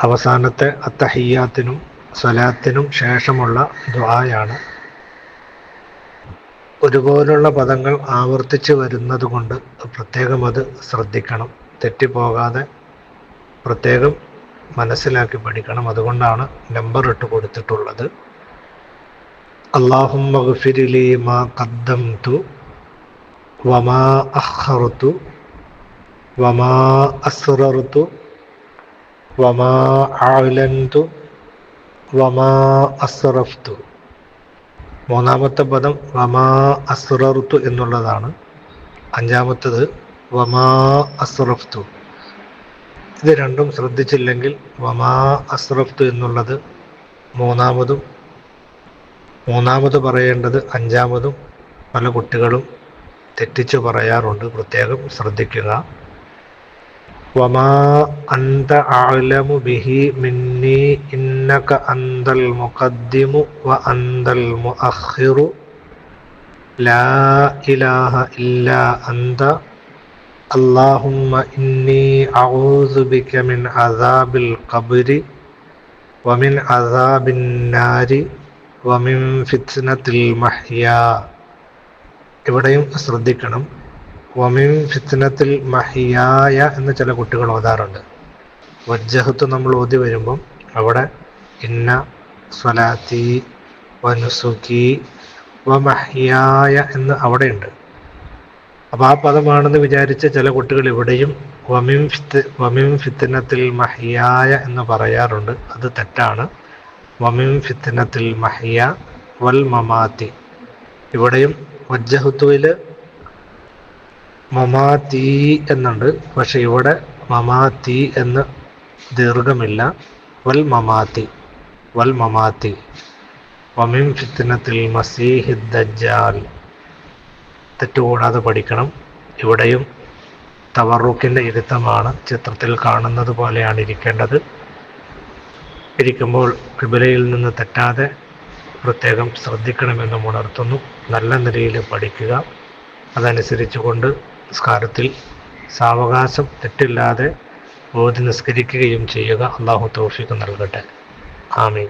അവസാനത്തെ അത്തഹിയാത്തിനും സ്വലാത്തിനും ശേഷമുള്ള ദ്വായാണ് ഒരുപോലുള്ള പദങ്ങൾ ആവർത്തിച്ച് വരുന്നത് കൊണ്ട് പ്രത്യേകം അത് ശ്രദ്ധിക്കണം. തെറ്റിപ്പോകാതെ പ്രത്യേകം മനസ്സിലാക്കി പഠിക്കണം. അതുകൊണ്ടാണ് നമ്പർ ഇട്ട് കൊടുത്തിട്ടുള്ളത്. അള്ളാഹും മാ കദ്ദം തു വമാ അഹ്റത്തു വമാ അസ്റർത്തു വമാ ആലന്തു വമാ അസ്റഫ്തു മൂന്നാമത്തെ പദം വമാ അസ്റർത്തു എന്നുള്ളതാണ്. അഞ്ചാമത്തത് വമാ അസ്റഫ്തു ഇത് രണ്ടും ശ്രദ്ധിച്ചില്ലെങ്കിൽ വമാ അസ്റഫ്തു എന്നുള്ളത് മൂന്നാമതും മൂന്നാമത് പറയേണ്ടത് അഞ്ചാമതും പല കുട്ടികളും തെറ്റിച്ചു പറയാറുണ്ട്. പ്രത്യേകം ശ്രദ്ധിക്കുക. വമാ അന്ത ആലമു به مني ഇന്നക അന്തൽ المقدم വ المؤخر لا ലാ ഇലാഹ ഇല്ലാ اللهم അല്ലാഹുമ്മ ഇന്നി بك من عذاب القبر ومن عذاب النار ومن വമിൻ المحيا ഇവിടെയും ശ്രദ്ധിക്കണം വമിൻ ഫിത്തനത്തിൽ മഹിയായ എന്ന് ചില കുട്ടികൾ ഓതാറുണ്ട്. വജ്ജഹത്ത് നമ്മൾ ഓതി വരുമ്പം അവിടെ ഇന്ന സ്വലാത്തി വനുസുഖി വമഹിയായ എന്ന് അവിടെയുണ്ട്. അപ്പോൾ ആ പദമാണെന്ന് വിചാരിച്ച ചില കുട്ടികൾ ഇവിടെയും വമിം ഫിത്ത് വമിം ഫിത്തനത്തിൽ മഹിയായ എന്ന് പറയാറുണ്ട്. അത് തെറ്റാണ്. വമിം ഫിത്തനത്തിൽ മഹിയ വൽ മമാത്തി. ഇവിടെയും വജ്ജഹത്തുവിൽ മമാതി എന്നുണ്ട്. പക്ഷെ ഇവിടെ മമാതി എന്ന് ദീർഘമില്ല. വൽ മമാതി വൽ മമാതി വമിൻ ഫിത്തിനത്തിൽ മസീഹി ദജ്ജാൽ. തെറ്റുകൂടാതെ പഠിക്കണം. ഇവിടെയും തവറുക്കിന്റെ ഇരുത്തമാണ് ചിത്രത്തിൽ കാണുന്നത് പോലെയാണ് ഇരിക്കേണ്ടത്. ഇരിക്കുമ്പോൾ കിബിലയിൽ നിന്ന് തെറ്റാതെ പ്രത്യേകം ശ്രദ്ധിക്കണമെന്നും ഉണർത്തുന്നു. നല്ല നിലയിൽ പഠിക്കുക. അതനുസരിച്ചുകൊണ്ട് നിസ്കാരത്തിൽ സാവകാശം തെറ്റില്ലാതെ ഓതി നിസ്കരിക്കുകയും ചെയ്യുക. അള്ളാഹു തൗഫീഖ് നൽകട്ടെ. ആമീൻ.